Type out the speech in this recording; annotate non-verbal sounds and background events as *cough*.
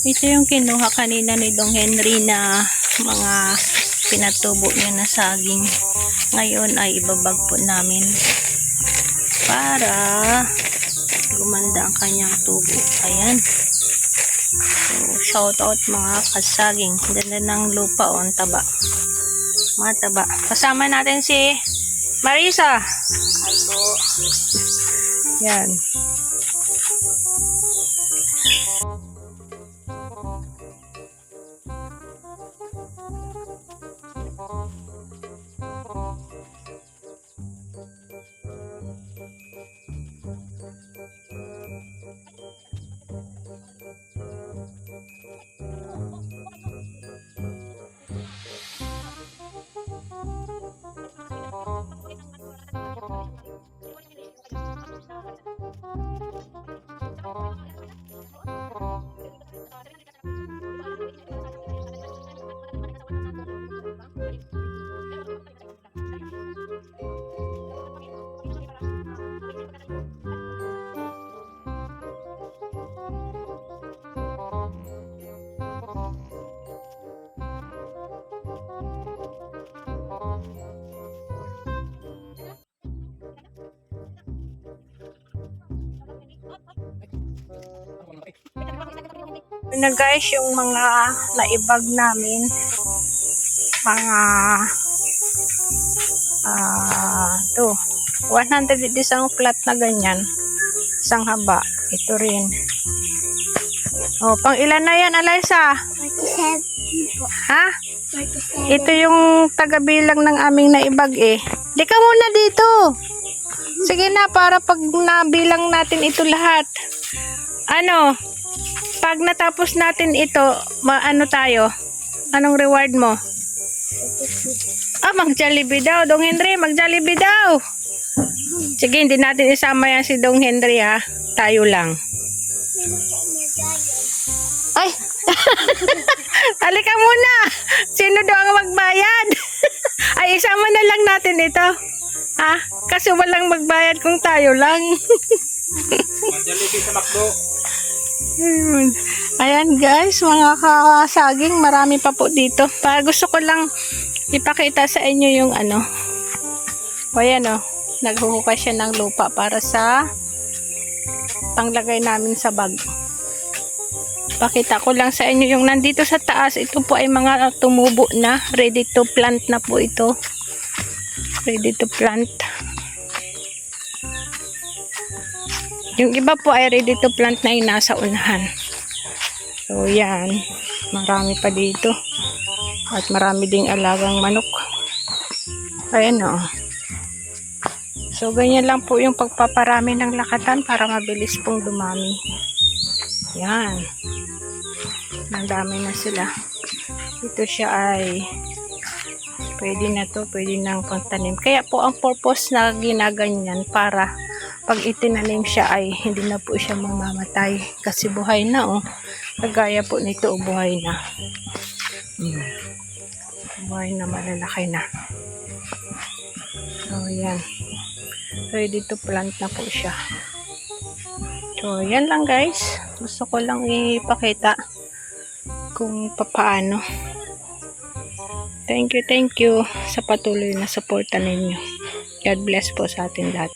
Ito yung kinuha kanina ni Dong Henry na mga pinatubo niya na saging. Ngayon ay ibabag po namin para gumanda ang kanyang tubo. Ayan. So, shout out mga kasaging. Ganda ng lupa o ang taba. Mataba. Kasama natin si Marisa. Ato. Yan. 아, 안녕. Na guys, yung mga naibag namin, mga ah to 100 isang flat na ganyan, isang haba, ito rin. Oh, pang ilan na yan, Alaysa? 47 po. Ha? 47. Ito yung tagabilang ng aming naibag eh. Di ka muna dito. Sige na, para pag nabilang natin ito lahat. Ano? Pag natapos natin ito, maano tayo? Anong reward mo? Ah, mag-Jollibee daw. Dong Henry, mag-Jollibee daw. Sige, hindi natin isama yan si Dong Henry ha. Tayo lang. Ay! *laughs* Halika muna! Sino daw ang magbayad? *laughs* Ay, isama na lang natin ito. Ha? Kasi walang magbayad kung tayo lang. *laughs* Jollibee sa McDo. Ayun. Ayan guys, mga kasaging, marami pa po dito. Para gusto ko lang ipakita sa inyo yung ano. O ayan o, naghuhukay siya ng lupa para sa panglagay namin sa bag. Pakita ko lang sa inyo yung nandito sa taas. Ito po ay mga tumubo na. Ready to plant na po ito. Ready to plant. Yung iba po ay ready to plant na yung nasa unahan. So, yan. Marami pa dito. At marami ding alagang manok. Ayan o. So, ganyan lang po yung pagpaparami ng lakatan para mabilis pong dumami. Yan. Ang dami na sila. Ito siya ay pwede na to, pwede nang pagtanim. Kaya po ang purpose na ginaganyan para pag itinanim siya ay hindi na po siya mamamatay kasi buhay na oh. Kagaya po nito oh, buhay na. Hmm. Buhay na malalaki na. So yan. Ready to plant na po siya. So yan lang guys. Gusto ko lang ipakita kung papaano. Thank you, thank you sa patuloy na suporta ninyo. God bless po sa atin lahat.